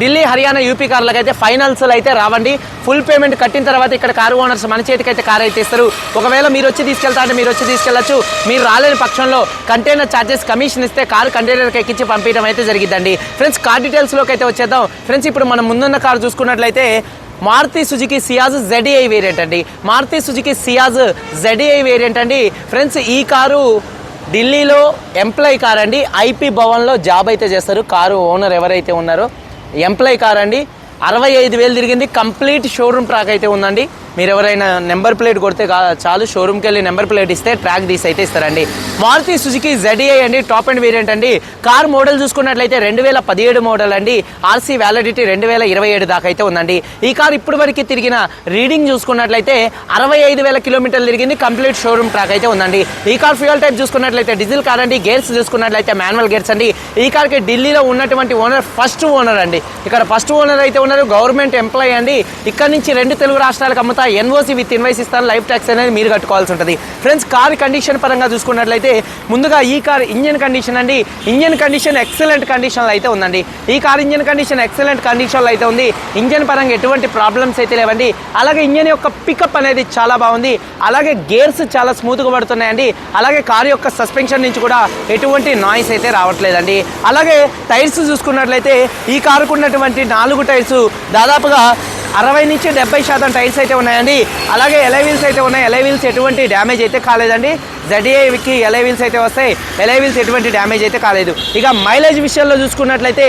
Delhi Haryana UP కార్లకు అయితే finals అయితే రావండి. ఫుల్ పేమెంట్ కట్టిన తర్వాత ఇక్కడ కారు ఓనర్స్ మన చేతికైతే కారు కార్ అయితే ఇస్తారు. ఒకవేళ మీరు వచ్చి తీసుకెళ్తా అంటే మీరు వచ్చి తీసుకెళ్ళొచ్చు మీరు రాలేని పక్షంలో కంటైనర్ ఛార్జెస్ కమిషన్ ఇస్తే కారు కంటైనర్కి ఎక్కించి పంపించడం అయితే జరిగిద్దండి. ఫ్రెండ్స్ కార్ డీటెయిల్స్లోకి అయితే వచ్చేద్దాం. ఫ్రెండ్స్ ఇప్పుడు మనం ముందున్న కారు చూసుకున్నట్లయితే Maruti Suzuki Ciaz ZDI variant అండి. Maruti Suzuki Ciaz ZDI variant అండి. ఫ్రెండ్స్ ఈ కారు ఢిల్లీలో ఎంప్లాయ్ కార్ అండి ఐపీ భవన్లో జాబ్ అయితే చేస్తారు. కారు ఓనర్ ఎవరైతే ఉన్నారో ఎంప్లాయ్ కార్ అండి. అరవై ఐదు వేలు తిరిగింది. కంప్లీట్ షోరూమ్ ట్రాక్ అయితే ఉందండి. మీరు ఎవరైనా నెంబర్ ప్లేట్ కొడితే చాలు షోరూమ్కి వెళ్ళి నెంబర్ ప్లేట్ ఇస్తే ట్రాక్ తీసి అయితే ఇస్తారండి. మారుతి సుజుకి జెడిఐ అండి టాప్ అండ్ వేరియంట్ అండి. కార్ మోడల్ చూసుకున్నట్లయితే రెండు వేల పదిహేడు మోడల్ అండి. ఆర్సీ వ్యాలిడిటీ రెండు వేల ఇరవై ఏడు దాకా అయితే ఉందండి. ఈ కార్ ఇప్పటి వరకు తిరిగిన రీడింగ్ చూసుకున్నట్లయితే అరవై ఐదు వేల కిలోమీటర్లు తిరిగింది కంప్లీట్ షోరూమ్ ట్రాక్ అయితే ఉందండి. ఈ కార్ ఫ్యూయల్ టైప్ చూసుకున్నట్లయితే డీజిల్ కార్ అండి గేర్స్ చూసుకున్నట్లయితే మాన్యువల్ గేర్స్ అండి. ఈ కార్కి ఢిల్లీలో ఉన్నటువంటి ఓనర్ ఫస్ట్ ఓనర్ అండి. ఇక్కడ ఫస్ట్ ఓనర్ అయితే ఉన్నారు గవర్నమెంట్ ఎంప్లాయీ అండి. ఇక్కడ నుంచి రెండు తెలుగు రాష్ట్రాలకు తర్వాత ఎన్ఓసి విత్ ఇన్వైస్ ఇస్తాను లైఫ్ ట్యాక్స్ అనేది మీరు కట్టుకోవాల్సి ఉంటుంది. ఫ్రెండ్స్ కార్ కండిషన్ పరంగా చూసుకున్నట్లయితే ముందుగా ఈ కార్ ఇంజన్ కండిషన్ అండి. ఇంజన్ కండిషన్ ఎక్సలెంట్ కండిషన్లో అయితే ఉందండి. ఈ కార్ ఇంజన్ కండిషన్ ఎక్సలెంట్ కండిషన్లో అయితే ఉంది. ఇంజన్ పరంగా ఎటువంటి ప్రాబ్లమ్స్ అయితే లేవండి. అలాగే ఇంజన్ యొక్క పికప్ అనేది చాలా బాగుంది. అలాగే గేర్స్ చాలా స్మూత్గా పడుతున్నాయండి. అలాగే కార్ యొక్క సస్పెన్షన్ నుంచి కూడా ఎటువంటి నాయిస్ అయితే రావట్లేదండి. అలాగే టైర్స్ చూసుకున్నట్లయితే ఈ కారుకు ఉన్నటువంటి నాలుగు టైర్స్ దాదాపుగా అరవై నుంచి డెబ్బై శాతం టైర్స్ అయితే ఉన్నాయండి. అలాగే ఎలైవీల్స్ అయితే ఉన్నాయి. ఎలైవీల్స్ ఎటువంటి డ్యామేజ్ అయితే కాలేదండి. జడిఏకి ఎలైవీల్స్ అయితే వస్తాయి. ఎలైవీల్స్ ఎటువంటి డ్యామేజ్ అయితే కాలేదు. ఇక మైలేజ్ విషయంలో చూసుకున్నట్లయితే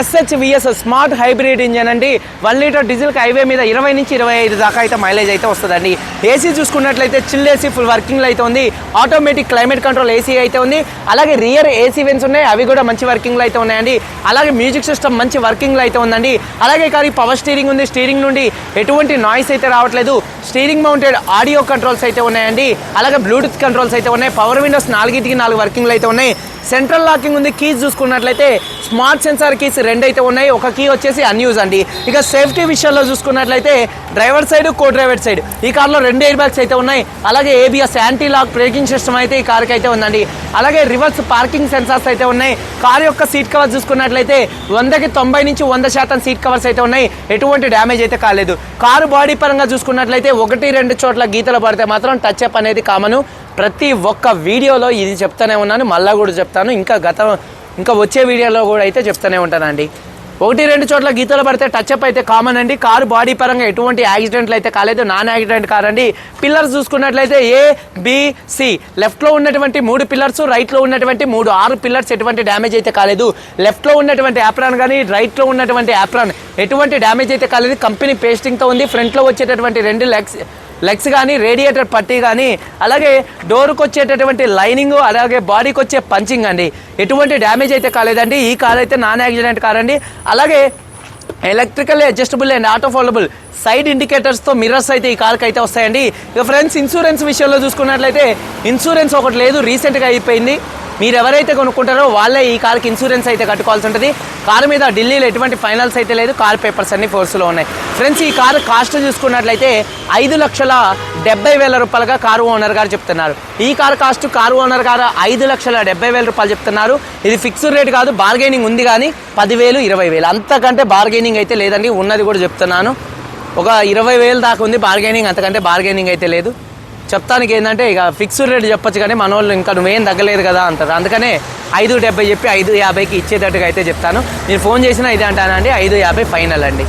SH VS smart hybrid engine అండి. వన్ లీటర్ డీజిల్కి హైవే మీద ఇరవై నుంచి ఇరవై ఐదు దాకా అయితే మైలేజ్ అయితే వస్తుందండి. ఏసీ చూసుకున్నట్లయితే చిల్ ఏసీ ఫుల్ వర్కింగ్లో అయితే ఉంది. ఆటోమేటిక్ క్లైమేట్ కంట్రోల్ ఏసీ అయితే ఉంది. అలాగే రియర్ ఏసీ వెన్స్ ఉన్నాయి. అవి కూడా మంచి వర్కింగ్లో అయితే ఉన్నాయండి. అలాగే మ్యూజిక్ సిస్టమ్ మంచి వర్కింగ్లో అయితే ఉందండి. అలాగే కానీ పవర్ స్టీరింగ్ ఉంది. స్టీరింగ్ నుండి ఎటువంటి నాయిస్ అయితే రావట్లేదు. స్టీరింగ్ మౌంటెడ్ ఆడియో కంట్రోల్స్ అయితే ఉన్నాయండి. అలాగే బ్లూటూత్ కంట్రోల్స్ అయితే ఉన్నాయి. పవర్ విండోస్ నాలుగింటికి నాలుగు వర్కింగ్లు అయితే ఉన్నాయి. సెంట్రల్ లాకింగ్ ఉంది. కీస్ చూసుకున్నట్లయితే స్మార్ట్ సెన్సార్ కీస్ రెండు అయితే ఉన్నాయి. ఒక కీ వచ్చేసి అన్యూజ్ అండి. ఇక సేఫ్టీ విషయంలో చూసుకున్నట్లయితే driver side co driver side ఈ కార్లో రెండు ఎయిర్ బ్యాగ్స్ అయితే ఉన్నాయి. అలాగే ABS anti lock braking system అయితే ఈ కార్కి అయితే ఉందండి. అలాగే రివర్స్ పార్కింగ్ సెన్సార్స్ అయితే ఉన్నాయి. కార్ యొక్క సీట్ కవర్ చూసుకున్నట్లయితే వందకి తొంభై నుంచి వంద శాతం సీట్ కవర్స్ అయితే ఉన్నాయి. ఎటువంటి డ్యామేజ్ అయితే కాలేదు. కారు బాడీ పరంగా చూసుకున్నట్లయితే ఒకటి రెండు చోట్ల గీతలు పడితే మాత్రం టచ్ అప్ అనేది కామను ప్రతి ఒక్క వీడియోలో ఇది చెప్తానే ఉన్నాను మళ్ళా కూడా చెప్తాను. ఇంకా గత ఇంకా వచ్చే వీడియోలో కూడా అయితే చెప్తానే ఉంటానండి. ఒకటి రెండు చోట్ల గీతలు పడితే టచ్ అప్ అయితే కామన్ అండి. కారు బాడీ పరంగా ఎటువంటి యాక్సిడెంట్లు అయితే కాలేదు. నాన్ యాక్సిడెంట్ కార్ అండి పిల్లర్స్ చూసుకున్నట్లయితే ఏ బి సి లెఫ్ట్లో ఉన్నటువంటి మూడు పిల్లర్స్ రైట్లో ఉన్నటువంటి మూడు ఆరు పిల్లర్స్ ఎటువంటి డ్యామేజ్ అయితే కాలేదు. లెఫ్ట్లో ఉన్నటువంటి యాప్రాన్ కానీ రైట్లో ఉన్నటువంటి యాప్రాన్ ఎటువంటి డ్యామేజ్ అయితే కాలేదు. కంపెనీ పేస్టింగ్తో ఉంది. ఫ్రంట్లో వచ్చేటటువంటి రెండు లెగ్స్ లెగ్స్ కానీ రేడియేటర్ పట్టీ కానీ అలాగే డోర్కి వచ్చేటటువంటి లైనింగ్ అలాగే బాడీకి వచ్చే పంచింగ్ అండి. ఎటువంటి డ్యామేజ్ అయితే కాలేదండి. ఈ కార్ అయితే నాన్ యాక్సిడెంట్ కార్ అండి. అలాగే electrical adjustable and auto foldable side ఇండికేటర్స్తో mirrors అయితే ఈ కార్కి అయితే వస్తాయండి. ఇక ఫ్రెండ్స్ ఇన్సూరెన్స్ విషయంలో చూసుకున్నట్లయితే ఇన్సూరెన్స్ ఒకటి లేదు రీసెంట్గా అయిపోయింది. మీరు ఎవరైతే కొనుక్కుంటారో వాళ్ళే ఈ కార్కి ఇన్సూరెన్స్ అయితే కట్టుకోవాల్సి ఉంటుంది. కారు మీద ఢిల్లీలో ఎటువంటి ఫైనల్స్ అయితే లేదు. కార్ పేపర్స్ అన్ని ఫోర్స్లో ఉన్నాయి. ఫ్రెండ్స్ ఈ కారు కాస్ట్ చూసుకున్నట్లయితే ఐదు లక్షల డెబ్బై వేల రూపాయలుగా కారు ఓనర్ గారు చెప్తున్నారు. ఈ కారు కాస్ట్ కారు ఓనర్ గారు ఐదు లక్షల డెబ్బై వేల రూపాయలు చెప్తున్నారు. ఇది ఫిక్స్డ్ రేట్ కాదు బార్గెనింగ్ ఉంది కానీ పదివేలు ఇరవై వేలు. అంతకంటే బార్గెనింగ్ అయితే లేదండి. ఉన్నది కూడా చెప్తున్నాను. ఒక ఇరవై వేలు దాకా ఉంది బార్గెనింగ్. అంతకంటే బార్గెనింగ్ అయితే లేదు. చెప్తానికి ఏంటంటే ఇక ఫిక్స్డ్ రేట్ చెప్పొచ్చు కానీ మన వాళ్ళు ఇంకా నువ్వేం తగ్గలేదు కదా అంటారు. అందుకనే ఐదు డెబ్బై చెప్పి ఐదు యాభైకి ఇచ్చేటట్టుగా అయితే చెప్తాను. నేను ఫోన్ చేసినా ఇదే అంటానండి ఐదు యాభై ఫైనల్ అండి.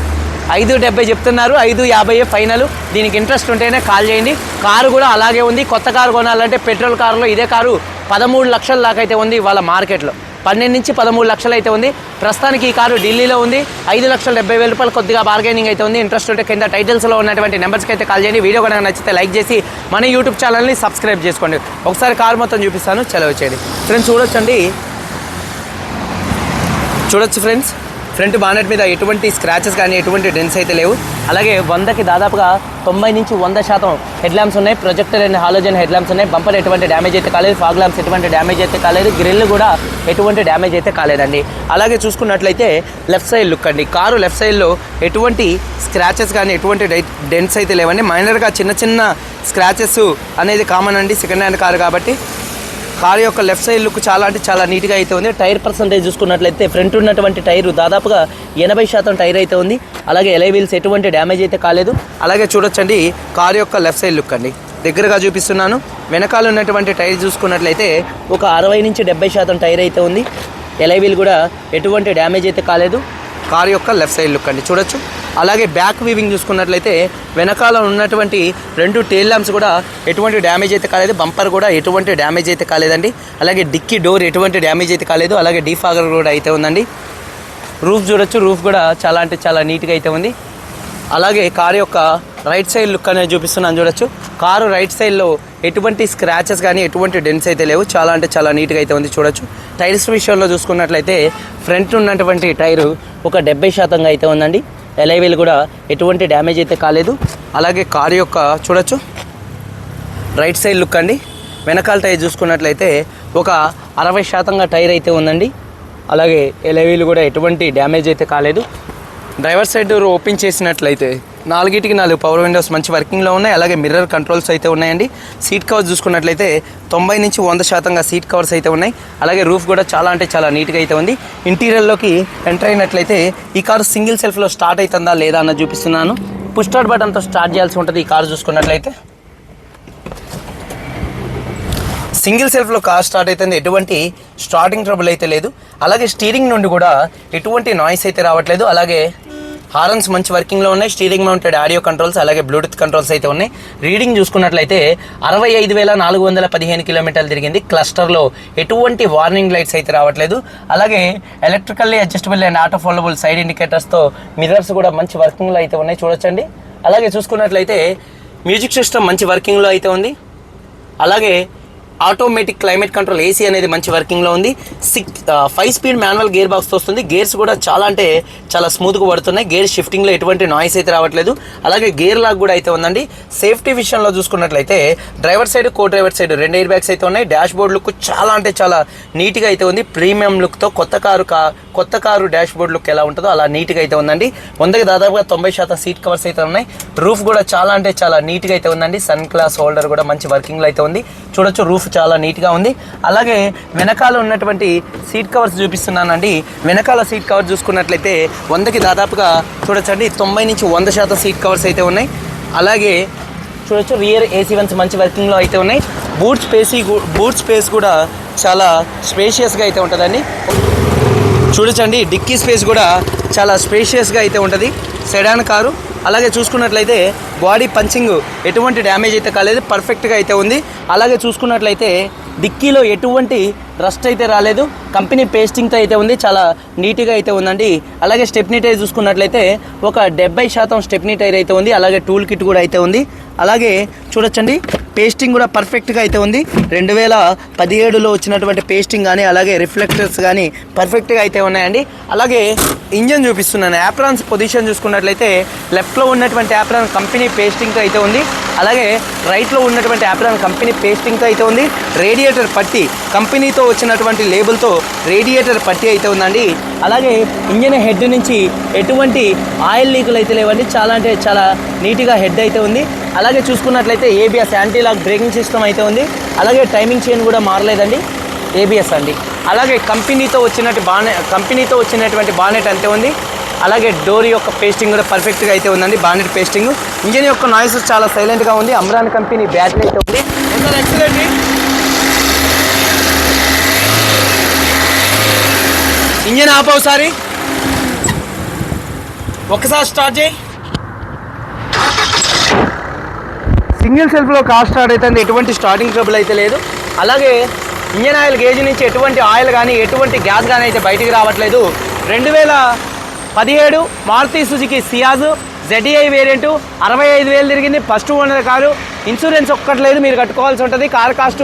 ఐదు డెబ్బై చెప్తున్నారు ఐదు యాభై ఫైనల్. దీనికి ఇంట్రెస్ట్ ఉంటేనే కాల్ చేయండి. కారు కూడా అలాగే ఉంది. కొత్త కారు కొనాలంటే పెట్రోల్ కారులో ఇదే కారు పదమూడు లక్షల దాకా అయితే ఉంది వాళ్ళ మార్కెట్లో. పన్నెండు నుంచి పదమూడు లక్షలు అయితే ఉంది. ప్రస్తుతానికి ఈ కారు ఢిల్లీలో ఉంది. ఐదు లక్షల డెబ్బై వేల రూపాయలు కొద్దిగా బార్గెనింగ్ అయితే ఉంది. ఇంట్రెస్ట్ ఉంటే కింద టైటిల్స్లో ఉన్నటువంటి నెంబర్స్కి అయితే కాల్ చేయండి. వీడియో కనుక నచ్చితే లైక్ చేసి మన యూట్యూబ్ ఛానల్ని సబ్స్క్రైబ్ చేసుకోండి. ఒకసారి కారు మొత్తం చూపిస్తాను. చలవ చేయండి. ఫ్రెండ్స్ చూడొచ్చండి. చూడొచ్చు ఫ్రెండ్స్ ఫ్రంట్ బానెట్ మీద ఎటువంటి స్క్రాచెస్ కానీ ఎటువంటి డెన్స్ అయితే లేవు. అలాగే వందకి దాదాపుగా తొంభై నుంచి వంద శాతం హెడ్ ల్యాంప్స్ ఉన్నాయి. Projector and halogen head lamps ఉన్నాయి. బంపర్ ఎటువంటి డ్యామేజ్ అయితే కాలేదు. ఫాగ్ ల్యాంప్స్ ఎటువంటి డ్యామేజ్ అయితే కాలేదు. గ్రిల్ కూడా ఎటువంటి డ్యామేజ్ అయితే కాలేదండి. అలాగే చూసుకున్నట్లయితే లెఫ్ట్ సైడ్ లుక్ అండి. కారు లెఫ్ట్ సైడ్లో ఎటువంటి స్క్రాచెస్ కానీ ఎటువంటి డెన్స్ అయితే లేవండి. మైనర్గా చిన్న చిన్న స్క్రాచెస్ అనేది కామన్ అండి. సెకండ్ హ్యాండ్ కారు కాబట్టి కారు యొక్క లెఫ్ట్ సైడ్ లుక్ చాలా అంటే చాలా నీట్గా అయితే ఉంది. టైర్ పర్సంటేజ్ చూసుకున్నట్లయితే ఫ్రంట్ ఉన్నటువంటి టైర్ దాదాపుగా ఎనభై శాతం టైర్ అయితే ఉంది. అలాగే ఎలై వీల్స్ ఎటువంటి డ్యామేజ్ అయితే కాలేదు. అలాగే చూడొచ్చండి కారు యొక్క లెఫ్ట్ సైడ్ లుక్ అండి. దగ్గరగా చూపిస్తున్నాను. వెనకాల ఉన్నటువంటి టైర్ చూసుకున్నట్లయితే ఒక అరవై నుంచి డెబ్బై శాతం టైర్ అయితే ఉంది. ఎలైవీల్ కూడా ఎటువంటి డ్యామేజ్ అయితే కాలేదు. కారు యొక్క లెఫ్ట్ సైడ్ లుక్ అండి. చూడొచ్చు. అలాగే బ్యాక్ వీవింగ్ చూసుకున్నట్లయితే వెనకాల ఉన్నటువంటి రెండు టేల్ ల్యాంప్స్ కూడా ఎటువంటి డ్యామేజ్ అయితే కాలేదు. బంపర్ కూడా ఎటువంటి డ్యామేజ్ అయితే కాలేదండి. అలాగే డిక్కీ డోర్ ఎటువంటి డ్యామేజ్ అయితే కాలేదు. అలాగే డీఫాగర్ కూడా అయితే ఉందండి. రూఫ్ చూడొచ్చు. రూఫ్ కూడా చాలా అంటే చాలా నీట్గా అయితే ఉంది. అలాగే కారు యొక్క రైట్ సైడ్ లుక్ అనేది చూపిస్తున్నాను చూడొచ్చు. కారు రైట్ సైడ్లో ఎటువంటి స్క్రాచెస్ కానీ ఎటువంటి డెన్స్ అయితే లేవు. చాలా అంటే చాలా నీట్గా అయితే ఉంది చూడొచ్చు. టైర్స్ విషయంలో చూసుకున్నట్లయితే ఫ్రంట్ ఉన్నటువంటి టైరు ఒక డెబ్బై శాతంగా అయితే ఉందండి. ఎలైవీలు కూడా ఎటువంటి డ్యామేజ్ అయితే కాలేదు. అలాగే కారు యొక్క చూడొచ్చు. రైట్ సైడ్ లుక్ అండి. వెనకాల టైర్ చూసుకున్నట్లయితే ఒక అరవై శాతంగా టైర్ అయితే ఉందండి. అలాగే ఎలైవీలు కూడా ఎటువంటి డ్యామేజ్ అయితే కాలేదు. డ్రైవర్ సైడ్ డోర్ ఓపెన్ చేసినట్లయితే నాలుగిటికి నాలుగు పవర్ విండోస్ మంచి వర్కింగ్లో ఉన్నాయి. అలాగే మిర్రర్ కంట్రోల్స్ అయితే ఉన్నాయండి. సీట్ కవర్స్ చూసుకున్నట్లయితే తొంభై నుంచి వంద శాతంగా సీట్ కవర్స్ అయితే ఉన్నాయి. అలాగే రూఫ్ కూడా చాలా అంటే చాలా నీట్గా అయితే ఉంది. ఇంటీరియర్లోకి ఎంటర్ అయినట్లయితే ఈ కారు సింగిల్ సెల్ఫ్లో స్టార్ట్ అవుతుందా లేదా అన్నది చూపిస్తున్నాను. పుష్ స్టార్ట్ బటన్తో స్టార్ట్ చేయాల్సి ఉంటుంది ఈ కారు చూసుకున్నట్లయితే. సింగిల్ సెల్ఫ్లో కార్ స్టార్ట్ అవుతుంది. ఎటువంటి స్టార్టింగ్ ట్రబుల్ అయితే లేదు. అలాగే స్టీరింగ్ నుండి కూడా ఎటువంటి నాయిస్ అయితే రావట్లేదు. అలాగే హారన్స్ మంచి వర్కింగ్లో ఉన్నాయి. స్టీరింగ్ మౌంటెడ్ ఆడియో కంట్రోల్స్ అలాగే బ్లూటూత్ కంట్రోల్స్ అయితే ఉన్నాయి. రీడింగ్ చూసుకున్నట్లయితే అరవై ఐదు వేల నాలుగు వందల పదిహేను కిలోమీటర్లు తిరిగింది. క్లస్టర్లో ఎటువంటి వార్నింగ్ లైట్స్ అయితే రావట్లేదు. అలాగే electrically adjustable and auto foldable side ఇండికేటర్స్తో mirrors కూడా మంచి వర్కింగ్లో అయితే ఉన్నాయి. చూడొచ్చండి. అలాగే చూసుకున్నట్లయితే మ్యూజిక్ సిస్టమ్ మంచి వర్కింగ్లో అయితే ఉంది. అలాగే ఆటోమేటిక్ క్లైమేట్ కంట్రోల్ ఏసీ అనేది మంచి వర్కింగ్లో ఉంది. Six five speed manual gear బాక్స్తో వస్తుంది గేర్స్ కూడా చాలా అంటే చాలా స్మూత్గా పడుతున్నాయి. గేర్ షిఫ్టింగ్లో ఎటువంటి నాయిస్ అయితే రావట్లేదు. అలాగే గేర్ లాక్ కూడా అయితే ఉందండి. సేఫ్టీ విషయంలో చూసుకున్నట్లయితే driver side co driver side రెండు ఎయిర్ బ్యాగ్స్ అయితే ఉన్నాయి. డాష్ బోర్డ్ లుక్ చాలా అంటే చాలా నీట్గా అయితే ఉంది. ప్రీమియం లుక్తో కొత్త కారు కా కొత్త కారు డాష్ బోర్డ్ లుక్ ఎలా ఉంటుందో అలా నీట్గా అయితే ఉందండి. వందకి దాదాపుగా తొంభై శాతం సీట్ కవర్స్ అయితే ఉన్నాయి. రూఫ్ కూడా చాలా అంటే చాలా నీట్గా అయితే ఉందండి. సన్ గ్లాస్ హోల్డర్ కూడా మంచి వర్కింగ్లో అయితే ఉంది. చూడొచ్చు రూఫ్ చాలా నీట్గా ఉంది. అలాగే వెనకాల ఉన్నటువంటి సీట్ కవర్స్ చూపిస్తున్నానండి. వెనకాల సీట్ కవర్ చూసుకున్నట్లయితే వందకి దాదాపుగా చూడొచ్చండి. తొంభై నుంచి వంద శాతం సీట్ కవర్స్ అయితే ఉన్నాయి. అలాగే చూడొచ్చు రియర్ ఏసీ వన్స్ మంచి వర్కింగ్లో అయితే ఉన్నాయి. బూట్ స్పేస్ బూట్ స్పేస్ కూడా చాలా స్పేషియస్గా అయితే ఉంటుందండి. చూడొచ్చండి డిక్కీ స్పేస్ కూడా చాలా స్పేషియస్గా అయితే ఉంటుంది. Sedan car. అలాగే చూసుకున్నట్లయితే బాడీ పంచింగ్ ఎటువంటి డ్యామేజ్ అయితే కాలేదు. పర్ఫెక్ట్గా అయితే ఉంది. అలాగే చూసుకున్నట్లయితే డిక్కీలో ఎటువంటి రస్ట్ అయితే రాలేదు. కంపెనీ పేస్టింగ్తో అయితే ఉంది. చాలా నీట్గా అయితే ఉందండి. అలాగే స్టెప్నీ టైర్ చూసుకున్నట్లయితే ఒక డెబ్బై శాతం స్టెప్నీ టైర్ అయితే ఉంది. అలాగే టూల్ కిట్ కూడా అయితే ఉంది. అలాగే చూడొచ్చండి. పేస్టింగ్ కూడా పర్ఫెక్ట్గా అయితే ఉంది. రెండు వేల పదిహేడులో వచ్చినటువంటి పేస్టింగ్ కానీ అలాగే రిఫ్లెక్టర్స్ కానీ పర్ఫెక్ట్గా అయితే ఉన్నాయండి. అలాగే ఇంజన్ చూపిస్తున్నాను. యాప్రాన్స్ పొజిషన్ చూసుకున్నట్లయితే లెఫ్ట్లో ఉన్నటువంటి యాప్రాన్ కంపెనీ పేస్టింగ్తో అయితే ఉంది. అలాగే రైట్లో ఉన్నటువంటి యాప్రాన్ కంపెనీ పేస్టింగ్తో అయితే ఉంది. రేడియేటర్ పట్టి కంపెనీతో వచ్చినటువంటి లేబుల్తో రేడియేటర్ పట్టి అయితే ఉందండి. అలాగే ఇంజన్ హెడ్ నుంచి ఎటువంటి ఆయిల్ లీకులు అయితే లేవండి. చాలా అంటే చాలా నీట్గా హెడ్ అయితే ఉంది. అలాగే చూసుకున్నట్లయితే ABS anti lock braking system అయితే ఉంది. అలాగే టైమింగ్ చైన్ కూడా మారలేదండి. ఏబిఎస్ అండి. అలాగే కంపెనీతో వచ్చినట్టు బానే కంపెనీతో వచ్చినటువంటి బానెట్ అంతే ఉంది. అలాగే డోర్ యొక్క పేస్టింగ్ కూడా పర్ఫెక్ట్గా అయితే ఉందండి బానెట్ పేస్టింగ్ ఇంజిన్ యొక్క నాయిస్ చాలా సైలెంట్గా ఉంది అమ్రాన్ కంపెనీ బ్యాటరీ అయితే ఉంది. ఒకసారి ఇంజిన్ ఆప్ ఒకసారి. ఒకసారి స్టార్ట్ చేయి. సింగిల్ సెల్ఫ్లో కార్ స్టార్ట్ అయితే ఎటువంటి స్టార్టింగ్ ట్రబుల్ అయితే లేదు. అలాగే ఇంజన్ ఆయిల్ గేజ్ నుంచి ఎటువంటి ఆయిల్ కానీ ఎటువంటి గ్యాస్ కానీ అయితే బయటికి రావట్లేదు. రెండు వేల పదిహేడు Maruti Suzuki Ciaz ZEI variant అరవై ఐదు వేలు తిరిగింది. First owner car. ఇన్సూరెన్స్ ఒక్కట్లేదు మీరు కట్టుకోవాల్సి ఉంటుంది. కార్ కాస్ట్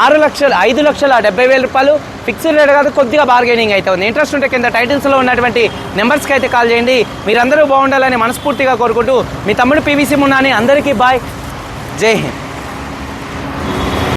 ఆరు లక్షలు ఐదు లక్షల డెబ్బై వేల రూపాయలు. ఫిక్స్డ్ రేట్ కాదు కొద్దిగా బార్గెనింగ్ అయితే ఉంది. ఇంట్రెస్ట్ ఉంటే కింద టైటిల్స్లో ఉన్నటువంటి నెంబర్స్కి అయితే కాల్ చేయండి. మీరందరూ బాగుండాలని మనస్ఫూర్తిగా కోరుకుంటూ మీ తమ్ముడు పీవీసీ మున్నాని అందరికీ బాయ్ జై హింద్.